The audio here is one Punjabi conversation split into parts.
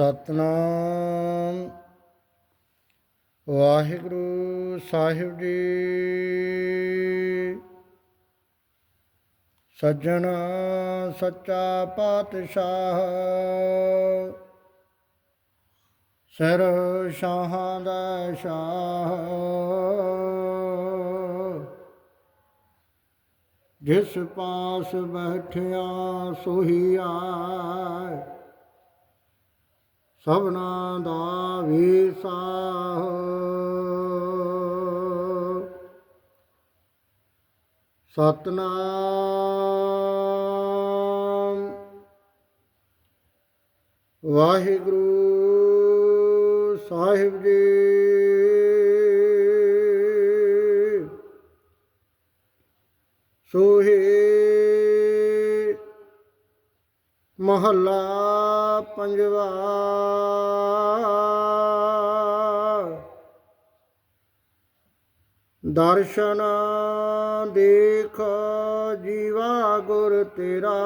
ਸਤਨਾਮ। ਵਾਹਿਗੁਰੂ ਸਾਹਿਬ ਜੀ। ਸੱਜਣ ਸੱਚਾ ਪਾਤਸ਼ਾਹ। ਸਰ ਸ਼ਾਹਾਂ ਦਾ ਸ਼ਾਹ। ਜਿਸ ਪਾਸ ਬੈਠਿਆ ਸੋਈ ਸਭਨਾ ਦਾ ਵੀਸਾਹ ਸਤਨਾਮ। ਵਾਹਿਗੁਰੂ ਸਾਹਿਬ ਜੀ। ਸੋਹੇ ਮਹੱਲਾ ਪੰਜਵਾ। ਦਰਸ਼ਨ ਦੇਖ ਜੀਵਾ ਗੁਰ ਤੇਰਾ।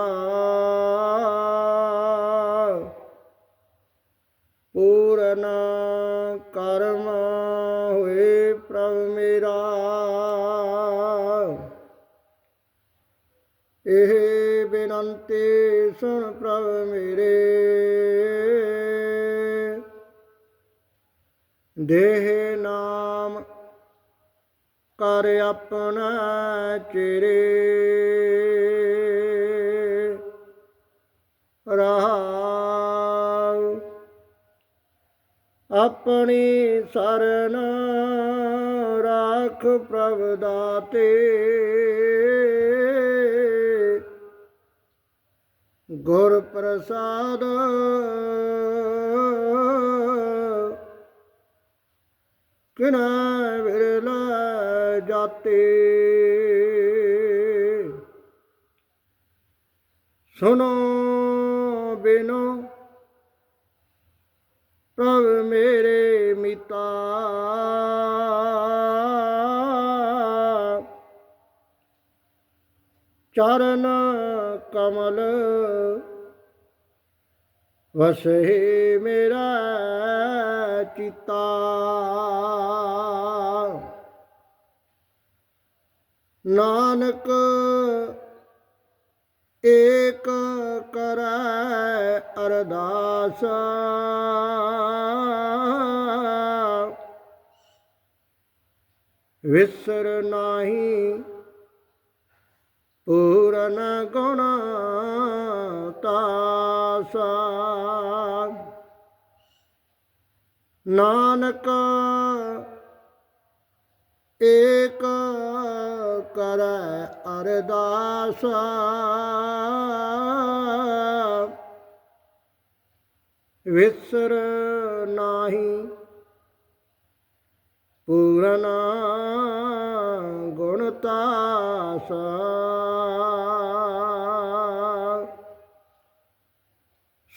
ਪੂਰਨ ਕਰਮ ਹੋਏ ਪ੍ਰਭ ਮੇਰਾ। ਇਹ ਬੇਨੰਤੀ ਸੁਣ ਪ੍ਰਭ ਮੇਰੇ। ਦੇਹ ਨਾਮ ਕਰ ਆਪਣਾ ਚਿਰੇ। ਰਹਾਉ ਆਪਣੀ ਸਰਨ ਰਾਖ ਪ੍ਰਭ ਦਾਤੇ। ਗੁਰ ਪ੍ਰਸਾਦ। ਕਿਨਾ ਵਿਰਲਾ ਜਾਤੇ। ਸੁਨੋ ਬਿਨੋ ਪ੍ਰਭ ਮੇਰੇ ਮਿਤਾ। ਚਰਨ ਕਮਲ ਵਸੇ ਮੇਰਾ ਚਿਤਾ। ਨਾਨਕ ਏਕ ਕਰੈ ਅਰਦਾਸ। ਵਿਸਰ ਨਾਹੀ ਪੂਰਨ ਗੁਣ ਤਾਸਾ। ਨਾਨਕ ਏਕ ਕਰੈ ਅਰਦਾਸ। ਵਿਸਰ ਨਾਹੀ ਪੂਰਨ ਗੁਣ ਤਾਸ।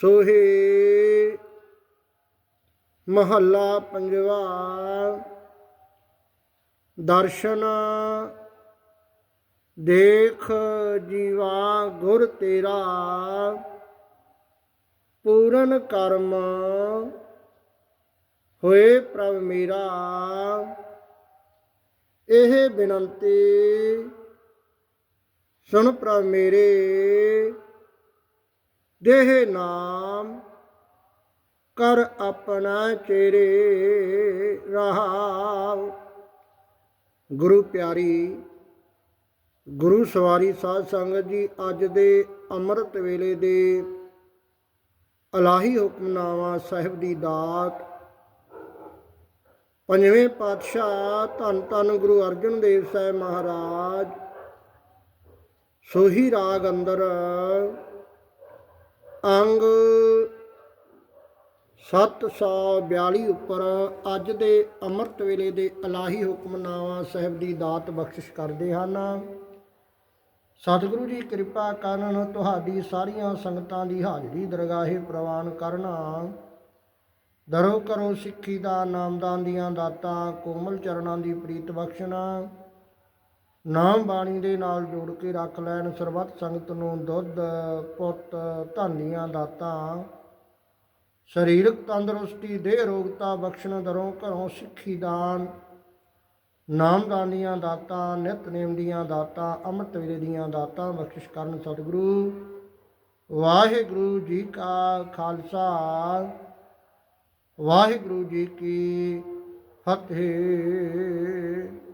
ਸੋਹੇ ਮਹੱਲਾ ਪੰਜਵਾ, ਦਰਸ਼ਨ ਦੇਖ ਜੀਵਾ ਗੁਰ ਤੇਰਾ, ਪੂਰਨ ਕਰਮ ਹੋਏ ਪ੍ਰਭ ਮੇਰਾ। ਇਹ ਬੇਨੰਤੀ ਸੁਣ ਪ੍ਰਭ ਮੇਰੇ ਦੇਹ ਨਾਮ ਕਰ ਆਪਣਾ ਚਿਹਰੇ ਰਹਾਉ ਗੁਰੂ ਪਿਆਰੀ, ਗੁਰੂ ਸਵਾਰੀ ਸਾਧ ਸੰਗਤ ਜੀ, ਅੱਜ ਦੇ ਅੰਮ੍ਰਿਤ ਵੇਲੇ ਦੇ ਅਲਾਹੀ ਹੁਕਮਨਾਮਾ ਸਾਹਿਬ ਦੀ ਦਾਤ, ਪੰਜਵੇਂ ਪਾਤਸ਼ਾਹ ਧੰਨ ਧੰਨ ਗੁਰੂ ਅਰਜਨ ਦੇਵ ਸਾਹਿਬ ਮਹਾਰਾਜ, ਸੋਹੀ ਰਾਗ ਅੰਦਰ ਅੰਗ 742 ਉੱਪਰ ਅੱਜ ਦੇ ਅੰਮ੍ਰਿਤ ਵੇਲੇ ਦੇ ਅਲਾਹੀ ਹੁਕਮਨਾਮਾ ਸਾਹਿਬ ਦੀ ਦਾਤ ਬਖਸ਼ਿਸ਼ ਕਰਦੇ ਹਨ। ਸਤਿਗੁਰੂ ਜੀ ਕਿਰਪਾ ਕਰਨ ਤੁਹਾਡੀ ਸਾਰੀਆਂ ਸੰਗਤਾਂ ਦੀ ਹਾਜ਼ਰੀ ਦਰਗਾਹੇ ਪ੍ਰਵਾਨ ਕਰਨਾ। ਦਰੋ ਕਰੋ ਸਿੱਖੀ ਦਾ ਨਾਮਦਾਨ ਦੀਆਂ ਦਾਤਾਂ ਕੋਮਲ ਚਰਨਾਂ ਦੀ ਪ੍ਰੀਤ ਬਖਸ਼ਣਾ। ਨਾਮ ਬਾਣੀ ਦੇ ਨਾਲ ਜੋੜ ਕੇ ਰੱਖ ਲੈਣ। ਸਰਬੱਤ ਸੰਗਤ ਨੂੰ ਦੁੱਧ, ਪੁੱਤ, ਧਾਨੀਆਂ, ਦਾਤਾਂ, ਸਰੀਰਕ ਤੰਦਰੁਸਤੀ, ਦੇਹ ਰੋਗਤਾ ਬਖਸ਼ਣ ਦਰੋਂ ਘਰੋਂ ਸਿੱਖੀ ਦਾਨ। ਨਾਮਦਾਨ ਦੀਆਂ ਦਾਤਾਂ ਨਿਤਨੇਮ ਦੀਆਂ ਦਾਤਾਂ, ਅੰਮ੍ਰਿਤ ਵੇਲੇ ਦੀਆਂ ਦਾਤਾਂ ਬਖਸ਼ਿਸ਼ ਕਰਨ ਸਤਿਗੁਰੂ। ਵਾਹਿਗੁਰੂ ਜੀ ਕਾ ਖਾਲਸਾ। ਵਾਹਿਗੁਰੂ ਜੀ ਕੀ ਫਤਿਹ।